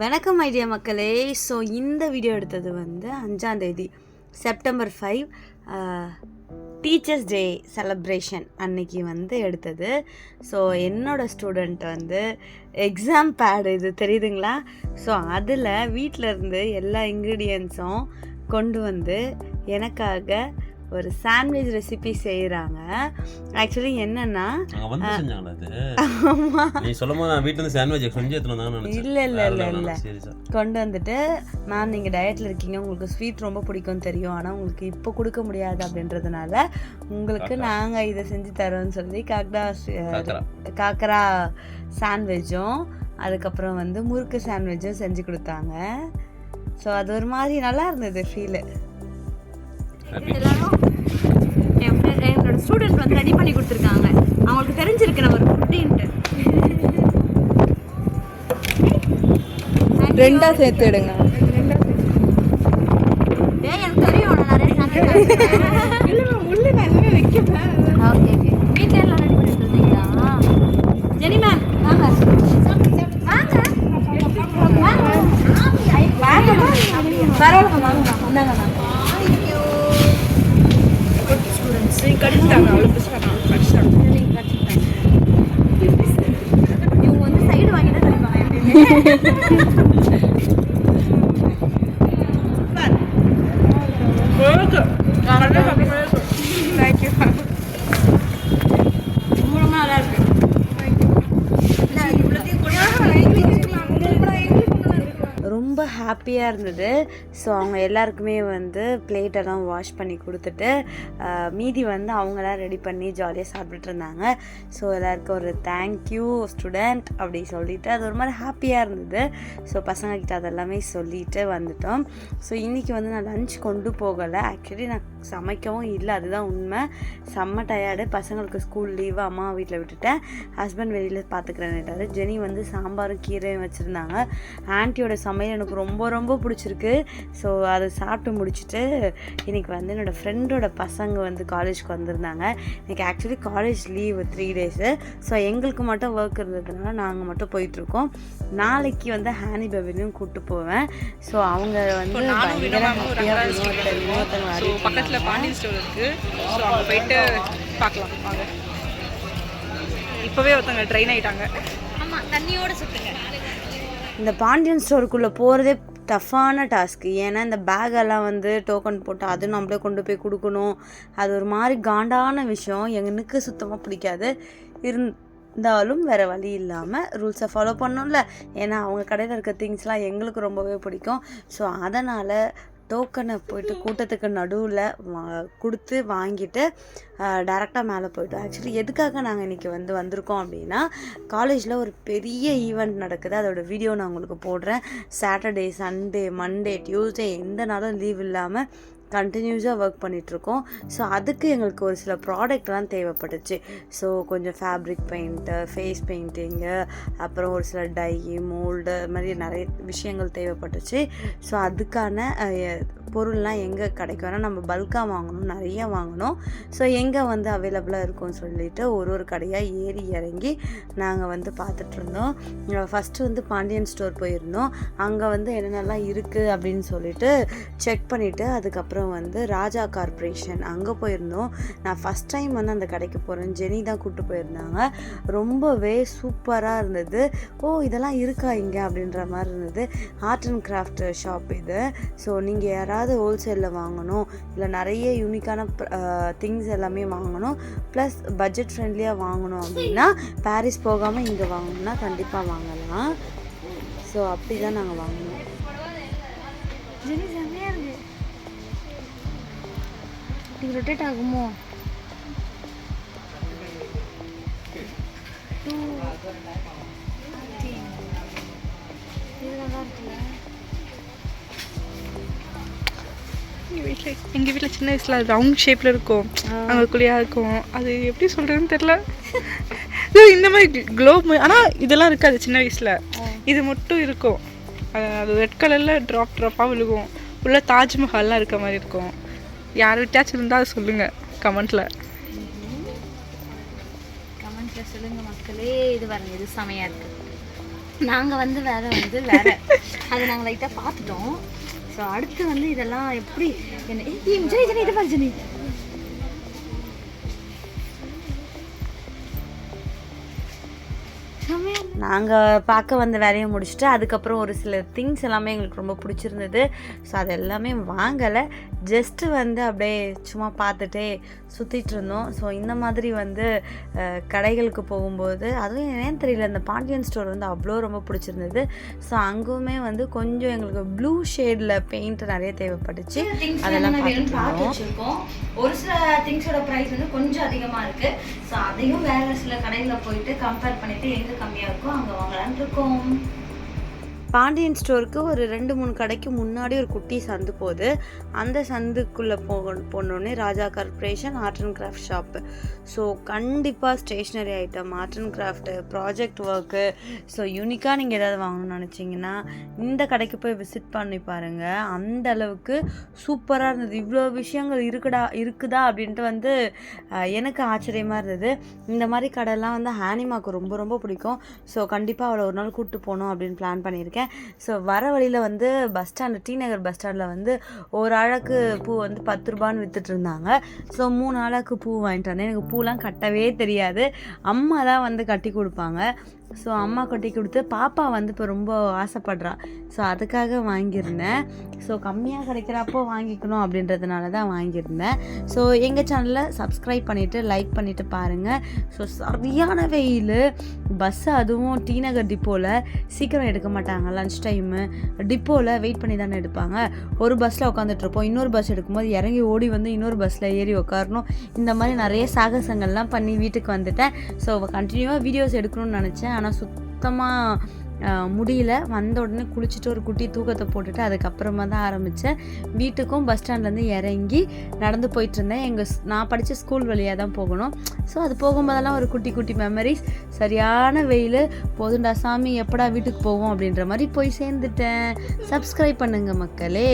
வணக்கம் ஐடியா மக்களே. ஸோ இந்த வீடியோ எடுத்தது வந்து அஞ்சாந்தேதி September five teachers day celebration அன்னைக்கு வந்து எடுத்தது. ஸோ என்னோடய ஸ்டூடெண்ட் வந்து எக்ஸாம் பேடு இது தெரியுதுங்களா? ஸோ அதில் வீட்டில் இருந்து எல்லா இன்க்ரீடியன்ஸும் கொண்டு வந்து எனக்காக ஒரு சாண்ட்விச் ரெசிபி செய்கிறாங்க ஆக்சுவலி என்னென்னா நீ நான் சாண்ட்விச் செஞ்சு இல்ல, இல்ல, இல்ல, இல்ல. கொண்டு வந்துட்டு மேம் நீங்கள் டயட்டில் இருக்கீங்க உங்களுக்கு ஸ்வீட் ரொம்ப பிடிக்கும் தெரியும் ஆனால் உங்களுக்கு இப்போ கொடுக்க முடியாது அப்படின்றதுனால உங்களுக்கு. நாங்கள் இதை செஞ்சு தரோம்னு சொல்லி காக்கடா காக்கரா. சாண்ட்விச்சும் அதுக்கப்புறம் வந்து முறுக்கு சாண்ட்விச்சும் செஞ்சு கொடுத்தாங்க ஸோ அது ஒரு மாதிரி நல்லா இருந்தது ஃபீலு. எல்லாரும் என்னோட ஸ்டூடெண்ட் வந்து ரெடி பண்ணி கொடுத்துருக்காங்க. அவங்களுக்கு தெரிஞ்சிருக்கு நம்ம ஒரு குட்டின்ட்டு ரெண்டா சேர்த்து எடுங்க. ஏய் எனக்கு தெரியும். நான் நிறைய சாப்பிட்டேன் ஓகே ஓகே வீட்டில் எல்லாம் ரெடி பண்ணி கொடுத்தீங்களா ஜெனி மேம் வாங்க வாங்க பரவாயில்ல வாங்க இந்தாங்க மேம் இவங்க வந்து சைடு வாங்கி தான் தருவாங்க எப்பயுமே ரொம்ப ரொம்ப நல்லா இருக்கு ரொம்ப ஹாப்பியாக இருந்தது. ஸோ அவங்க எல்லாருக்குமே வந்து பிளேட்டெல்லாம் வாஷ் பண்ணி கொடுத்துட்டு மீதி வந்து அவங்களாம் ரெடி பண்ணி ஜாலியாக சாப்பிட்டுட்டு இருந்தாங்க. ஸோ எல்லாருக்கும் ஒரு தேங்க்யூ ஸ்டூடெண்ட் அப்படி சொல்லிட்டு அது ஒரு மாதிரி ஹாப்பியாக இருந்தது. ஸோ பசங்கக்கிட்ட அதெல்லாமே சொல்லிட்டு வந்துட்டோம். ஸோ இன்றைக்கி வந்து நான் லஞ்ச் கொண்டு போகலை. ஆக்சுவலி நான் சமைக்கவும் இல்லை. அதுதான் உண்மை. செம்ம டயர்டு பசங்களுக்கு ஸ்கூல் லீவு அம்மா வீட்டில் விட்டுட்டேன். ஹஸ்பண்ட் வெளியில் பார்த்துக்கிறேன்ட்டாரு ஜெனி வந்து சாம்பாரும் கீரையும் வச்சுருந்தாங்க. ஆன்ட்டியோட சமையல் எனக்கு ரொம்ப ரொம்ப பிடிச்சிருக்கு. ஸோ அதை சாப்பிட்டு முடிச்சுட்டு இன்றைக்கி வந்து என்னோடய ஃப்ரெண்டோட பசங்க வந்து காலேஜ்க்கு வந்திருந்தாங்க. இன்றைக்கி actually college leave three days so எங்களுக்கு மட்டும் ஒர்க் இருந்ததுனால நாங்கள் மட்டும் போயிட்டுருக்கோம். நாளைக்கு வந்து ஹானி பபிலையும் கூப்பிட்டு போவேன். ஸோ அவங்க வந்து பக்கத்தில் பாண்டியன் ஸ்டோர் இருக்குது ஸோ அங்கே போயிட்டு பார்க்கலாம். வாங்க. இப்போவே ஒருத்தவங்க ட்ரெயின் ஆயிட்டாங்க. ஆமா தண்ணியோட சுத்துங்க. இந்த பாண்டியன் ஸ்டோருக்குள்ளே போகிறதே டஃப்பான டாஸ்க்கு ஏன்னா இந்த பேக்கெல்லாம் வந்து டோக்கன் போட்டு அது நம்மளே கொண்டு போய் கொடுக்கணும். அது ஒரு மாதிரி காண்டான விஷயம். எனக்கு சுத்தமாக பிடிக்காது. இருந்தாலும் வேறு வழி இல்லாமல் ரூல்ஸை ஃபாலோ பண்ணணும்ல. ஏன்னா அவங்க கடையில் இருக்க திங்ஸ்லாம் எங்களுக்கு ரொம்பவே பிடிக்கும். ஸோ அதனால் டோக்கனை போயிட்டு கூட்டத்துக்கு நடுவில் கொடுத்து வாங்கிட்டு டேரெக்டாக மேலே போயிட்டோம். ஆக்சுவலி எதுக்காக நாங்கள் இன்றைக்கி வந்து வந்திருக்கோம் அப்படின்னா காலேஜில் ஒரு பெரிய ஈவெண்ட் நடக்குது. அதோட வீடியோ நான் உங்களுக்கு போடுறேன். சாட்டர்டே சண்டே மண்டே டியூஸ்டே எந்த நாளும் லீவ் இல்லாமல் கண்டினியூஸாக ஒர்க் பண்ணிகிட்ருக்கோம் ஸோ அதுக்கு எங்களுக்கு ஒரு சில ப்ராடக்ட்லாம் தேவைப்பட்டுச்சு ஸோ கொஞ்சம் ஃபேப்ரிக் பெயிண்ட்டு ஃபேஸ் பெயிண்டிங்கு அப்புறம் ஒரு சில டை மோல்டு அது மாதிரி நிறைய விஷயங்கள் தேவைப்பட்டுச்சு. ஸோ அதுக்கான பொருள்லாம் எங்கே கிடைக்கும்னா நம்ம பல்காக வாங்கணும் நிறைய வாங்கணும். ஸோ எங்கே வந்து அவைலபிளாக இருக்கும்னு சொல்லிட்டு ஒரு ஒரு கடையாக ஏறி இறங்கி நாங்கள் வந்து பார்த்துட்ருந்தோம் ஃபஸ்ட்டு வந்து பாண்டியன் ஸ்டோர் போயிருந்தோம். அங்கே வந்து என்னென்னலாம் இருக்குது அப்படின்னு சொல்லிட்டு செக் பண்ணிவிட்டு அதுக்கப்புறம் வந்து ராஜா கார்ப்பரேஷன் அங்கே போயிருந்தோம். நான் ஃபஸ்ட் டைம் வந்து அந்த கடைக்கு போகிறேன் ஜெனி தான் கூப்பிட்டு போயிருந்தாங்க. ரொம்பவே சூப்பராக இருந்தது. ஓ இதெல்லாம் இருக்கா இங்கே? அப்படின்ற மாதிரி இருந்தது. ஆர்ட் அண்ட் கிராஃப்ட் ஷாப் இது. ஸோ நீங்கள் யாராவது ஹோல்சேலில் வாங்கணும் இல்லை நிறைய யூனிக்கான திங்ஸ் எல்லாமே வாங்கணும் ப்ளஸ் பட்ஜெட் ஃப்ரெண்ட்லியாக வாங்கணும் அப்படின்னா பாரிஸ் போகாமல் இங்கே வாங்கணும்னா கண்டிப்பாக வாங்கலாம். ஸோ அப்படி தான் நாங்கள் வாங்கினோம் இது ரொட்டேட் ஆகுமோ. இது நல்லா இருக்குல்ல? எங்கள் வீட்டில் எங்கள் வீட்டில் சின்ன வயசில் அது ரவுண்ட் ஷேப்பில் இருக்கும். அங்கே குழியாக இருக்கும். அது எப்படி சொல்கிறதுன்னு தெரில இந்த மாதிரி க்ளோப் ஆனால் இதெல்லாம் இருக்காது சின்ன வயசில். இது மட்டும் இருக்கும். அது- அது ரெட் கலரில் ட்ராப் ட்ராப்பாக விழுகும். உள்ள தாஜ்மஹால்லாம் இருக்க மாதிரி இருக்கும். யார் விட்டாச்சும் இருந்தால் அதை சொல்லுங்கள் கமெண்ட்டில் கமெண்ட்டில் சொல்லுங்கள் மக்களே இது பாருங்க இது செமையாக இருக்குது நாங்கள் வந்து வேற வந்து வேற. அதை நாங்கள் லைட்டாக பார்த்துட்டோம். ஸோ அடுத்து வந்து இதெல்லாம் எப்படி? என்ன? ஜெனி ஜெனி இது பாரு ஜெனி. நாங்கள் பார்க்க வந்த வேலையை முடிச்சுட்டு அதுக்கப்புறம் ஒரு சில திங்ஸ் எல்லாமே எங்களுக்கு ரொம்ப பிடிச்சிருந்தது. ஸோ அது எல்லாமே வாங்கலை. ஜஸ்ட்டு வந்து அப்படியே சும்மா பார்த்துட்டே சுற்றிட்டு இருந்தோம். ஸோ இந்த மாதிரி வந்து கடைகளுக்கு போகும்போது அதுவும் ஏன்னு தெரியல இந்த பாண்டியன் ஸ்டோர் வந்து அவ்வளோ ரொம்ப பிடிச்சிருந்தது. ஸோ அங்குமே வந்து கொஞ்சம் எங்களுக்கு ப்ளூ ஷேடில் பெயிண்ட் நிறைய தேவைப்பட்டுச்சு. அதெல்லாம் பார்த்து வச்சிருக்கோம். ஒரு சில திங்ஸோட ப்ரைஸ் வந்து கொஞ்சம் அதிகமாக இருக்கு. ஸோ அதையும் வேற சில கடையில் போயிட்டு கம்பேர் பண்ணிட்டு எங்க கம்மியாக இருக்கோ வாங்க வாங்கலாம்னு இருக்கோம் பாண்டியன் ஸ்டோருக்கு ஒரு ரெண்டு மூணு கடைக்கு முன்னாடி ஒரு குட்டி சந்து போகுது. அந்த சந்துக்குள்ளே போக போனோடனே Raja corporation art and craft shop so கண்டிப்பாக stationery item art and craft project work. So யூனிக்காக நீங்கள் ஏதாவது வாங்கணும்னு நினச்சிங்கன்னா இந்த கடைக்கு போய் விசிட் பண்ணி பாருங்கள் அந்த அளவுக்கு சூப்பராக இருந்தது. இவ்வளோ விஷயங்கள் இருக்குடா இருக்குதா அப்படின்ட்டு வந்து எனக்கு ஆச்சரியமாக இருந்தது. இந்த மாதிரி கடைலாம் வந்து ஹேனிமாக்கு ரொம்ப ரொம்ப பிடிக்கும். ஸோ கண்டிப்பாக அவளை ஒரு நாள் கூப்பிட்டு போகணும் அப்படின்னு பிளான் பண்ணியிருக்கேன். ஸோ வர வழியில் வந்து bus stand T Nagar bus ஸ்டாண்டில் வந்து ஒரு அழகு பூ வந்து பத்து ரூபான்னு வித்துட்டு இருந்தாங்க. ஸோ மூணு அழகு பூ வாங்கிட்டு வந்தேன். எனக்கு பூலாம் கட்டவே தெரியாது. அம்மா தான் வந்து கட்டி கொடுப்பாங்க. ஸோ அம்மா கொட்டி கொடுத்து பாப்பா வந்து இப்போ ரொம்ப ஆசைப்படுறா. ஸோ அதுக்காக வாங்கியிருந்தேன். ஸோ கம்மியாக கிடைக்கிறப்போ வாங்கிக்கணும் அப்படின்றதுனால தான் வாங்கியிருந்தேன். ஸோ எங்கள் சேனலில் சப்ஸ்கிரைப் பண்ணிவிட்டு லைக் பண்ணிவிட்டு பாருங்கள் ஸோ சரியான வெயில். பஸ்ஸு அதுவும் டி நகர் டிப்போவில் சீக்கிரம் எடுக்க மாட்டாங்க. லன்ச் டைமு டிப்போவில் வெயிட் பண்ணி தானே எடுப்பாங்க. ஒரு பஸ்ஸில் உட்காந்துட்ருப்போம் இன்னொரு பஸ் எடுக்கும்போது இறங்கி ஓடி வந்து இன்னொரு பஸ்ஸில் ஏறி உட்காரணும் இந்த மாதிரி நிறைய சாகசங்கள்லாம் பண்ணி வீட்டுக்கு வந்துட்டேன். ஸோ கண்டினியூவாக வீடியோஸ் எடுக்கணும்னு நினச்சேன். ஆனால் சுத்தமாக முடியல. வந்த உடனே குளிச்சுட்டு ஒரு குட்டி தூக்கத்தை போட்டுட்டு அதுக்கப்புறமா தான் ஆரம்பித்தேன் வீட்டுக்கும் பஸ் ஸ்டாண்ட்லேருந்து இறங்கி நடந்து போயிட்டு இருந்தேன். எங்கள் நான் படித்த ஸ்கூல் வழியாக தான் போகணும். ஸோ அது போகும்போதெல்லாம் ஒரு குட்டி குட்டி மெமரிஸ் சரியான வெயில். போதுண்டா சாமி எப்படா வீட்டுக்கு போவோம் அப்படின்ற மாதிரி போய் சேர்ந்துட்டேன். சப்ஸ்கிரைப் பண்ணுங்க மக்களே.